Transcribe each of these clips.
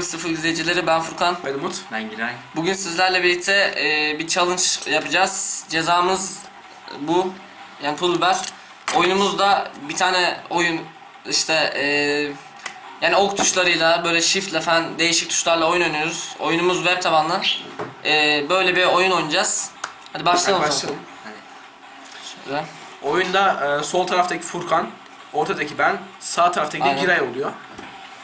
Game Sıfır izleyicileri ben Furkan. Ben Umut. Ben Giray. Bugün sizlerle birlikte e, bir challenge yapacağız. Cezamız bu. Yani pul biber. Oyunumuzda bir tane oyun işte e, yani ok tuşlarıyla böyle shiftle falan değişik tuşlarla oyun oynuyoruz. Oyunumuz web tabanlı. E, böyle bir oyun oynayacağız. Hadi başlayalım. zaman. Başlayalım. Şöyle. Oyunda e, sol taraftaki Furkan, ortadaki ben, sağ taraftaki de. Giray oluyor.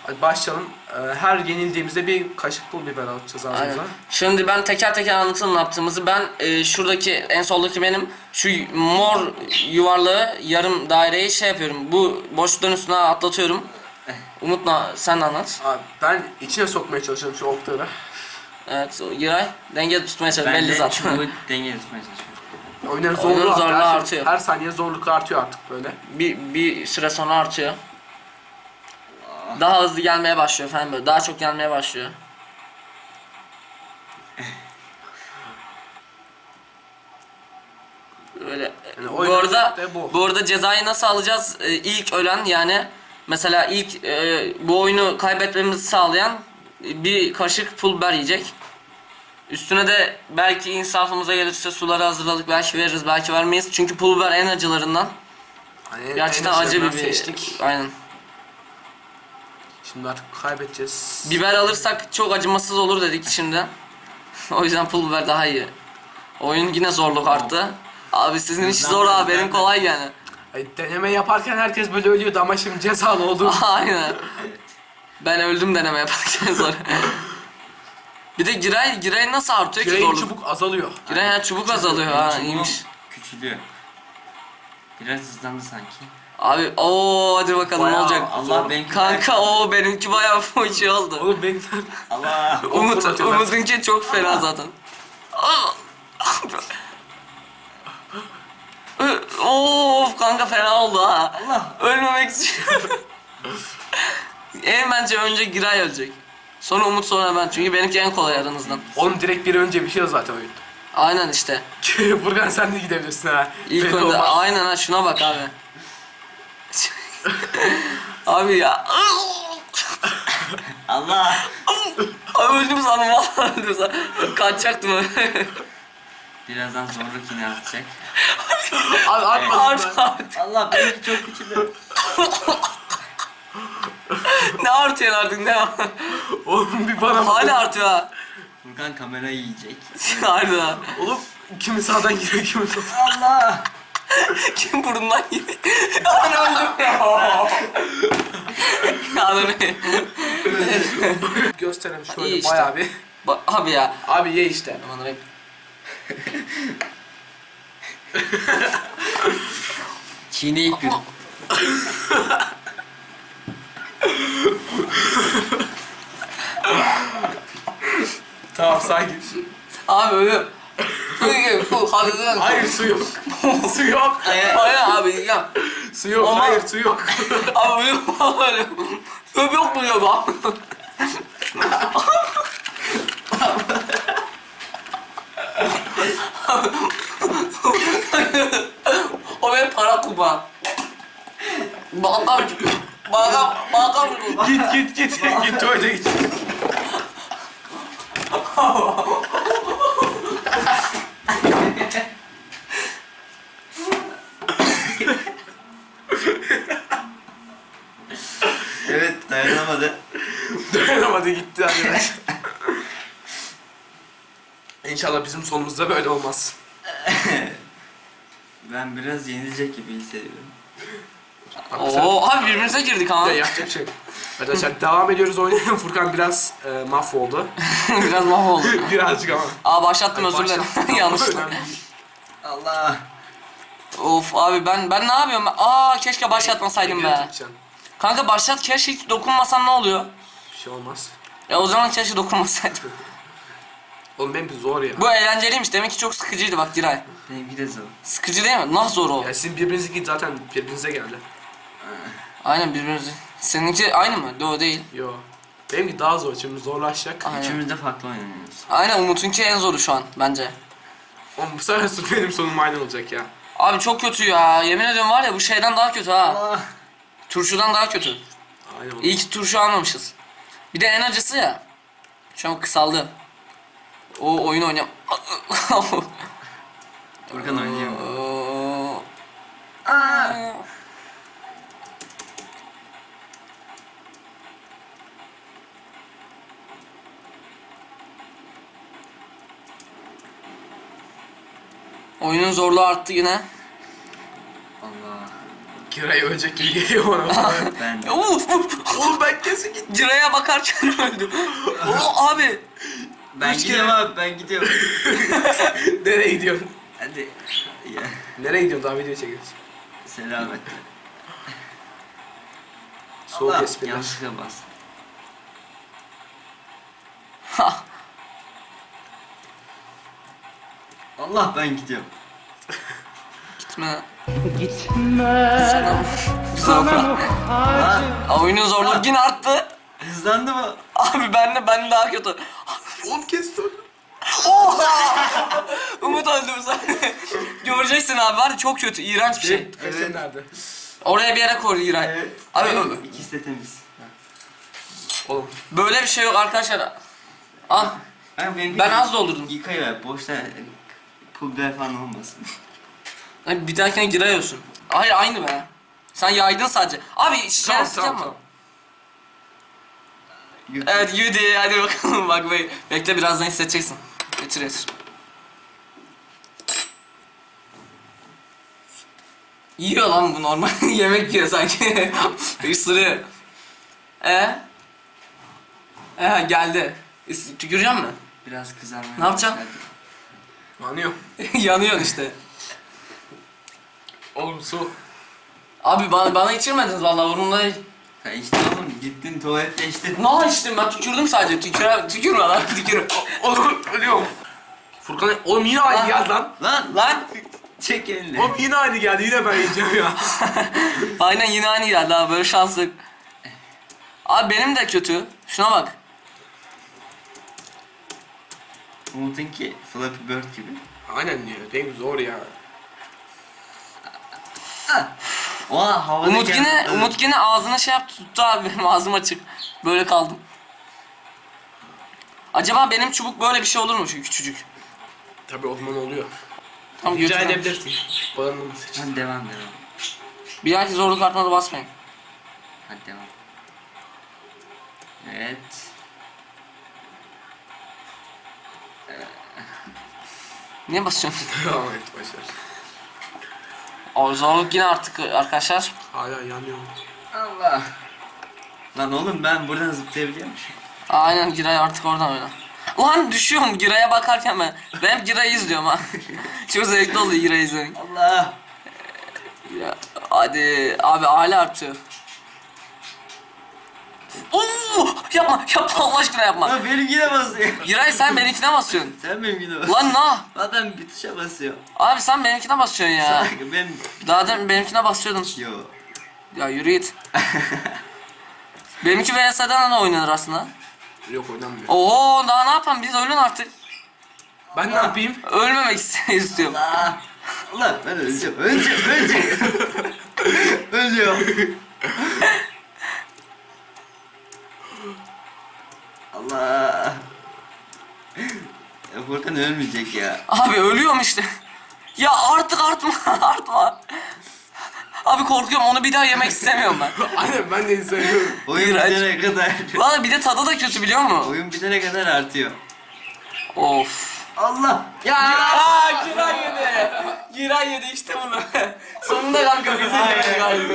Hadi başlayalım. E, her yenildiğimizde bir kaşık pul biber alacağız Aynen. ağzımıza. Şimdi ben teker teker anlatayım ne yaptığımızı. Ben e, şuradaki en soldaki benim şu mor yuvarlağı yarım daireyi şey yapıyorum. Bu boşlukların üstüne atlatıyorum. Umut'la sen anlat. Abi, ben içine sokmaya çalışıyorum şu okları. Evet Giray denge tutmaya çalış Ben belli de zaten. çubuğu dengeli tutmaya çalışıyorum. Oyunların zorluğu zorluğu artıyor. artıyor. Her saniye zorluk artıyor artık böyle. bir, bir süre sonra artıyor. Daha hızlı gelmeye başlıyor falan böyle. Daha çok gelmeye başlıyor. Böyle. Yani bu arada bu. bu arada cezayı nasıl alacağız? Ee, ilk ölen yani mesela ilk e, bu oyunu kaybetmemizi sağlayan bir kaşık pul biber yiyecek. Üstüne de belki insafımıza gelirse suları hazırladık belki veririz belki vermeyiz. Çünkü pul biber en acılarından. Hani Gerçekten en acı bir içlerinden seçtik. Aynen. Şimdi artık kaybedeceğiz. Biber alırsak çok acımasız olur dedik şimdi. o yüzden pul biber daha iyi. Oyun yine zorluk arttı. Abi sizin iş zor abi benim kolay yani. Ay, deneme yaparken herkes böyle ölüyordu ama şimdi cezalı oldu. Aynen. Ben öldüm deneme yaparken zor. bir de Giray, Giray nasıl artıyor ki Girey'in zorluk? çubuk azalıyor. Giray yani çubuk azalıyor ha Çubuğum iyiymiş. Küçülüyor. Biraz hızlandı sanki. Abi o hadi bakalım ne Bayağı- olacak. Allah benimki Kanka o benimki bayağı şey oldu. Oğlum benimkiler Allah. Umut, ben. Umut'unki çok fena zaten. Aa! of kanka fena oldu ha. Allah. Ölmemek istiyorum. en bence önce Giray ölecek. Sonra Umut sonra ben çünkü benimki en kolay aranızdan. Oğlum direkt bir önce bir şey zaten oyun. Aynen işte. Furkan sen de gidebilirsin ha. İlk Belli önde olmaz. aynen ha şuna bak abi. abi ya. Allah. Abi öldüm sandım vallahi öldüm sandım. Kaçacaktım Birazdan zorluk yine artacak. Abi atma. Art art. Allah benimki çok küçülüyor. Ne artıyor artık ne Oğlum bir bana bak. Hala artıyor ha. Furkan kamerayı yiyecek. Harbi ha. Oğlum kimi sağdan giriyor kimi soldan. Allah. Kim burnundan yedi? Ben öldüm ya. Ananı. Gösterelim şöyle İyi işte. bayağı bir. Bak abi ya. Abi ye işte. Aman Allah'ım. Çiğneyip bir. Tamam sakin. Abi ölüyorum. Hadi lan. Hayır su yok. su yok. Hayır abi ya. Su yok. Ama- Hayır su yok. Abi ölüyorum ölüyorum. Öp yok mu ya bak. o benim para kuma. Balkam Balkam Balkam git git git. git tuvalete git. İnşallah bizim sonumuzda böyle olmaz. Ben biraz yenilecek gibi hissediyorum. Oo abi birbirimize girdik ha. Ya yapacak şey yok. Arkadaşlar devam ediyoruz oynaya. Furkan biraz e, mahvoldu. Biraz mahvoldu. Birazcık ama. Aa başlattım özür dilerim. Başlattım. Yanlışlıkla. Önemli değil. Allah. Of abi ben ben ne yapıyorum? Aa keşke başlatmasaydım be. tutacaksın. Kanka başlat keşke hiç dokunmasam ne oluyor? Bir şey olmaz. Ya o zaman keşke dokunmasaydım. Oğlum benimki zor ya. Bu eğlenceliymiş demek ki çok sıkıcıydı bak Giray. Benimki de zor. Sıkıcı değil mi? Nah zor o. Ya sizin birbirinizdeki zaten birbirinize geldi. Aynen birbirimizi. Seninki aynı mı? Yo değil. Yo. Benimki daha zor şimdi zorlaşacak. Aynen. Üçümüz de farklı oynuyoruz. Aynen Umut'unki en zoru şu an bence. Oğlum bu sefer sırf benim sonum aynı olacak ya. Abi çok kötü ya. Yemin ediyorum var ya bu şeyden daha kötü ha. Allah. Turşudan daha kötü. Aynen. İyi ki turşu almamışız. Bir de en acısı ya. Şu an kısaldı. O oyun oynayam. Furkan. Oo. Oyunun zorluğu arttı yine. Allah. Giray ölecek gibi geliyor bana. Ben Oğlum ben kesin git. Ciraya bakarken öldüm. Oo abi. Ben Üç gidiyorum kere- abi ben gidiyorum. Nereye gidiyorsun? Hadi. Ya. Nereye gidiyorsun? Daha video çekiyorsun. Selametle. Soğuk Allah, espriler. Yanlışlıkla bas. Allah ben gidiyorum. Gitme. Gitme sana Aa, Aa, Oyunun zorluğu yine arttı. hızlandı mı? Abi ben de ben daha kötü. Oğlum kesti onu. Umut öldü bu sahne. Göreceksin abi var ya çok kötü, iğrenç bir şey. Evet. nerede? Oraya bir yere koy İray. Evet. Abi Evet, ö- İkisi de temiz. Oğlum. böyle bir şey yok arkadaşlar. Al. Ben, benim Ben az doldurdum. Yıkayıver boşta pul biber falan olmasın. Ay, Bir dahakine giriyorsun. Hayır aynı be. Sen yaydın sadece. Abi şey Tamam tamam tamam. Evet yürü hadi bakalım bak be. Bekle birazdan hissedeceksin. Getir getir. Yiyor lan bu normal yemek yiyor sanki. Isırıyor. Ee? Ee geldi. İs- Tükürecek mi? Biraz kızarmaya Ne yapacaksın? Yanıyor. Yanıyorsun işte. Oğlum su. Abi bana, bana içirmediniz vallahi umurumda değil. Ha işte oğlum gittin tuvalette içtin. Ne içtim ben tükürdüm sadece. Tükür, tükürme lan tükür. Oğlum ölüyorum. Furkan oğlum yine aynı geldi lan. Lan lan. çek elini. Oğlum yine aynı geldi. Yine ben yiyeceğim ya. Aynen yine aynı geldi abi böyle şanslık. Abi benim de kötü. Şuna bak. Umut'unki Flappy Bird gibi. Aynen diyor. Benim zor ya. Oha havada Umut geldi. yine, Evet. Umut yine ağzına şey yaptı tuttu abi benim ağzım açık. Böyle kaldım. Acaba benim çubuk böyle bir şey olur mu şu küçücük? Tabii o zaman oluyor. Tam Rica götüren. edebilirsin. Kullanılması için. Hadi devam devam. Bir dahaki zorluk kartına da basmayın. Hadi devam. Evet. Niye basıyorsun? Devam et başar. O zorluk yine artık arkadaşlar. Hala yanıyor. Allah. Lan oğlum ben buradan zıplayabiliyormuşum. Aynen Giray artık oradan oyna. Lan düşüyorum Giray'a bakarken ben. Ben hep Giray'ı izliyorum ha. Çok zevkli oluyor Giray'ı izlemek. Allah. Ya, hadi abi hala artıyor. Oo, yapma yapma Allah aşkına yapma. Lan benimkine basıyor. Giray sen benimkine basıyorsun. Sen benimkine basıyorsun. Lan na. Adam bir tuşa basıyor. Abi sen benimkine basıyorsun ya. Sanki ben... Daha demin benimkine basıyordun. Yo. Ya yürü git. Benimki VS'den de oynanır aslında. Yok oynanmıyor. Oo daha ne yapalım biz ölün artık. Ben ne yapayım? Ölmemek ist- istiyorum. Allah. Allah ben öleceğim. Öleceğim. Öleceğim. Ölüyorum. Allah. Ya Furkan ölmeyecek ya. Abi ölüyorum işte. Ya artık artma artma. Abi korkuyorum onu bir daha yemek istemiyorum ben. Aynen ben de seviyorum. Oyun İğrenç. bitene kadar. Valla bir de tadı da kötü biliyor musun? Oyun bitene kadar artıyor. Of. Allah. Ya aa, Giray yedi. Giray yedi işte bunu. Sonunda kanka bize yedi galiba.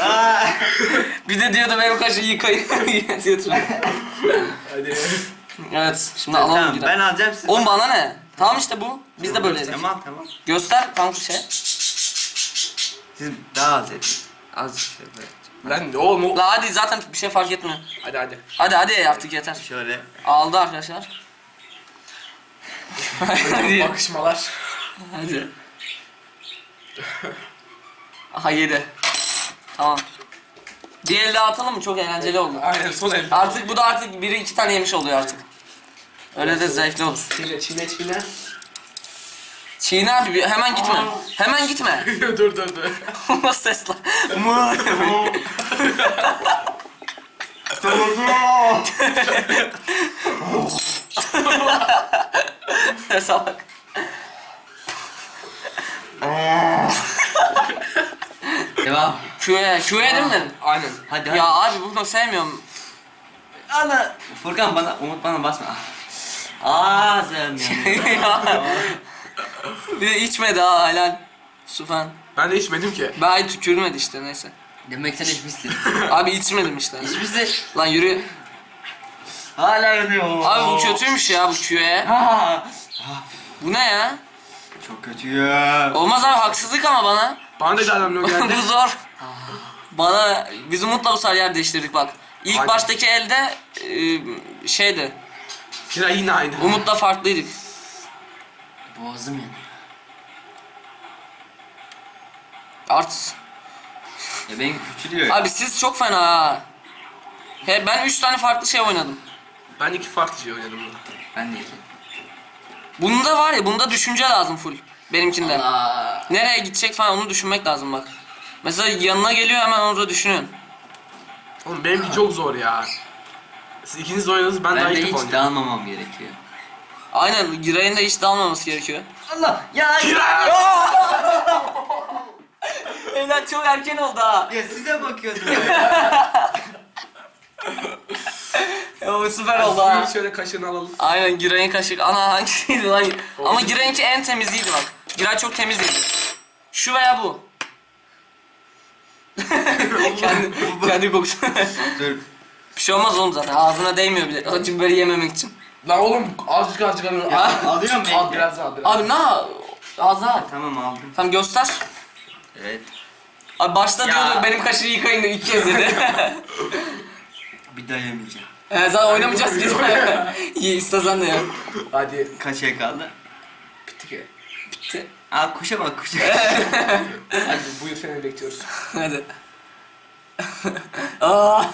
Aa. Bir de diyordu benim kaşı yıkayın. Diyordu. Hadi. evet şimdi alalım tamam Giray. ben alacağım sizi. Oğlum bana ne? Tamam işte bu. Biz de böyle yedik. Tamam tamam. Göster kanka şey. Siz daha az edin. Az şey böyle. Lan oğlum o... La hadi zaten bir şey fark etmiyor. Hadi hadi. Hadi hadi artık yeter. Şöyle. Aldı arkadaşlar. Hadi. Bakışmalar. Hadi. Aha yedi. Tamam. Bir el daha atalım mı? Çok eğlenceli oldu. Aynen son el. Artık bu da artık biri iki tane yemiş oluyor artık. Öyle de zevkli olur. Çiğne çiğne çiğne. Çiğne abi bir- hemen gitme. Hemen gitme. dur dur dur. Nasıl ses lan? Mı- Salak. Devam. Q'ye, Q'ye değil mi? Aynen. Hadi hadi. Ya abi bunu sevmiyorum. Ana. Furkan bana, Umut bana basma. Ağzım yanıyor. Ya. bir de içmedi ha helal. Su falan. Ben de içmedim ki. Ben ay tükürmedi işte neyse. Demek sen içmişsin. Abi içmedim işte. İçmişsin. Lan yürü. Hala yanıyor. Abi bu kötüymüş ya bu Q'ye. Ha. Bu ne ya? Çok kötü ya. Olmaz abi haksızlık ama bana. Bana da adamlar geldi. bu zor. Bana biz Umut'la bu sefer yer değiştirdik bak. İlk Aynen. baştaki elde e, şeydi. Kira yine aynı. Umut'la farklıydık. Boğazım yanıyor. Art. Ya beni küçülüyor. Abi siz çok fena ha. He ben 3 tane farklı şey oynadım. Ben iki farklı şey oynadım. Ben de iki. Bunda var ya bunda düşünce lazım full. Benimkinde. Allah. Nereye gidecek falan onu düşünmek lazım bak. Mesela yanına geliyor hemen orada düşünüyorsun. Oğlum benimki çok zor ya. Siz ikiniz de oynadınız ben, daha Ben ilk de defa hiç oynuyorum. dağılmamam gerekiyor. Aynen Giray'ın da hiç dalmaması gerekiyor. Allah. Ya Kira! Evlen çok erken oldu ha. Ya size bakıyordum. Ya o süper oldu ha. Şöyle kaşığını alalım. Aynen Giray'ın kaşık. Ana hangisiydi lan? Ama Giray'ınki en temiziydi bak. Giray çok temizdi. Şu veya bu. kendi, kendi kokusu. Dur. Bir şey olmaz oğlum zaten. Ağzına değmiyor bile. Acı biberi yememek için. Lan oğlum azıcık azıcık alıyorum. Ya, Al, alıyorum al biraz al biraz. Abi ne? Ağzına al. Tamam aldım. Tamam göster. Evet. Abi başta diyordu benim kaşığı yıkayın da iki kez dedi. Bir daha yemeyeceğim. Ee, zaten oynamayacağız ki. İyi istesen de ya. Hadi. Kaç şey kaldı? Bitti ki. Bitti. Aa kuşa bak kuşa. Hadi buyur seni bekliyoruz. Hadi. Aa.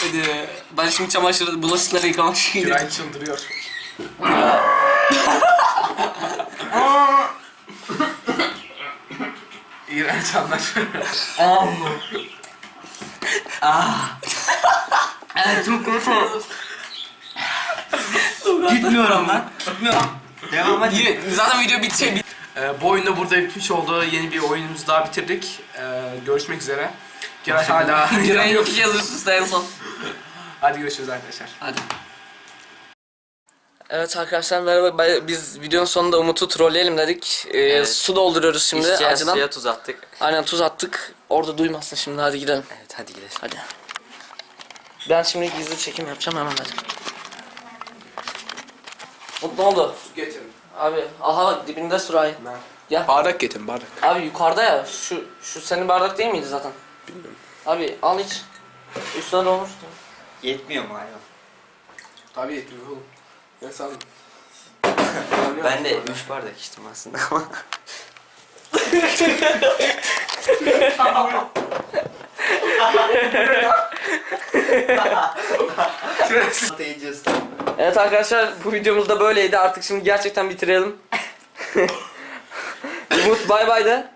Hadi. Ben şimdi çamaşır, bulaşıkları yıkamak için gidiyorum. Kiray çıldırıyor. İğrenç anlar. Ah. Evet çok kötü. Gitmiyorum lan. Gitmiyorum. Devam hadi. Zaten video bitecek. Ee, bu oyunda burada bitmiş oldu. Yeni bir oyunumuzu daha bitirdik. Ee, görüşmek üzere. Kiray hala Giray'ın iki kez üst üste en son. Hadi görüşürüz arkadaşlar. Hadi. Evet arkadaşlar merhaba. Biz videonun sonunda Umut'u trolleyelim dedik. Ee, Evet. Su dolduruyoruz şimdi İçeceğiz, acıdan. suya tuz attık. Aynen tuz attık. Orada duymasın şimdi hadi gidelim. Evet hadi gidelim. Hadi. Ben şimdi gizli çekim yapacağım hemen hadi. Umut ne oldu? Getirin. Abi aha dibinde Suray. Gel. Bardak getirin bardak. Abi yukarıda ya şu şu senin bardak değil miydi zaten? Bilmiyorum. Abi al iç. Üstüne dolmuş. Yetmiyor mu hayvan? Tabii yetmiyor oğlum. Ne sandın? Ben de 3 bardak içtim aslında ama. Atayacağız. Evet arkadaşlar bu videomuz da böyleydi. Artık şimdi gerçekten bitirelim. Umut bay bay de.